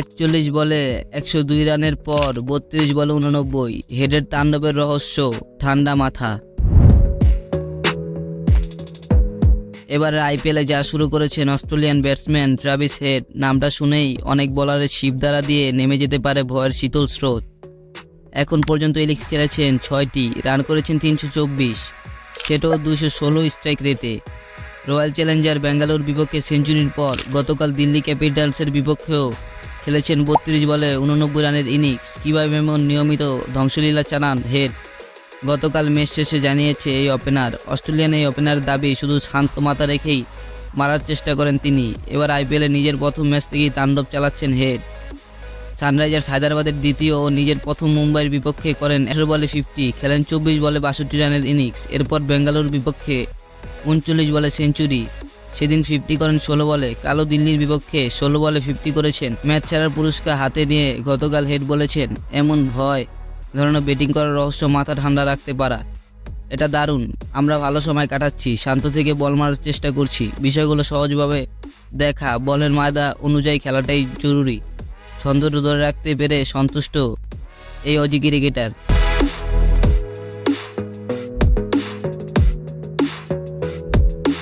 একচল্লিশ বলে একশো দুই রানের পর বত্রিশ বলে উননব্বই। হেডের তাণ্ডবের রহস্য, ঠান্ডা মাথা। এবারে আইপিএলে যা শুরু করেছেন অস্ট্রেলিয়ান ব্যাটসম্যান ট্রাভিস হেড, নামটা শুনেই অনেক বলারের শিবদারা দিয়ে নেমে যেতে পারে ভয়ের শীতল স্রোত। এখন পর্যন্ত ইনিংস খেলেছেন ছয়টি, রান করেছেন তিনশো চব্বিশ। সেটাও দুশো ষোলো স্ট্রাইক রেটে। রয়্যাল চ্যালেঞ্জার ব্যাঙ্গালোর বিপক্ষে সেঞ্চুরির পর গতকাল দিল্লি ক্যাপিটালসের বিপক্ষেও খেলেছেন বত্রিশ বলে উননব্বই রানের ইনিংস। কীভাবে এমন নিয়মিত ধ্বংসলীলা চালান হেড? গতকাল ম্যাচ শেষে জানিয়েছে এই ওপেনার, অস্ট্রেলিয়ান এই ওপেনার দাবি শুধু শান্ত মাথা রেখেই মারার চেষ্টা করেন তিনি। এবার আইপিএলে নিজের প্রথম ম্যাচ থেকেই তাণ্ডব চালাচ্ছেন হেড। সানরাইজার্স হায়দ্রাবাদের দ্বিতীয় ও নিজের প্রথম মুম্বাইয়ের বিপক্ষে করেন একশো বলে ফিফটি, খেলেন চব্বিশ বলে বাষট্টি রানের ইনিংস। এরপর বেঙ্গালুরুর বিপক্ষে উনচল্লিশ বলে সেঞ্চুরি। সেদিন ফিফটি করেন ষোলো বলে। কালো দিল্লির বিপক্ষে ষোলো বলে ফিফটি করেছেন। ম্যাচ ছাড়ার পুরস্কার হাতে নিয়ে গতকাল হেড বলেছেন, এমন ভয়। ধরনের ব্যাটিং করার রহস্য মাথা ঠান্ডা রাখতে পারা। এটা দারুণ। আমরা ভালো সময় কাটাচ্ছি, শান্ত থেকে বল মারার চেষ্টা করছি। বিষয়গুলো সহজভাবে দেখা, বলের মায়দা অনুযায়ী খেলাটাই জরুরি। ছন্দটা ধরে রাখতে পেরে সন্তুষ্ট এই অজি ক্রিকেটার।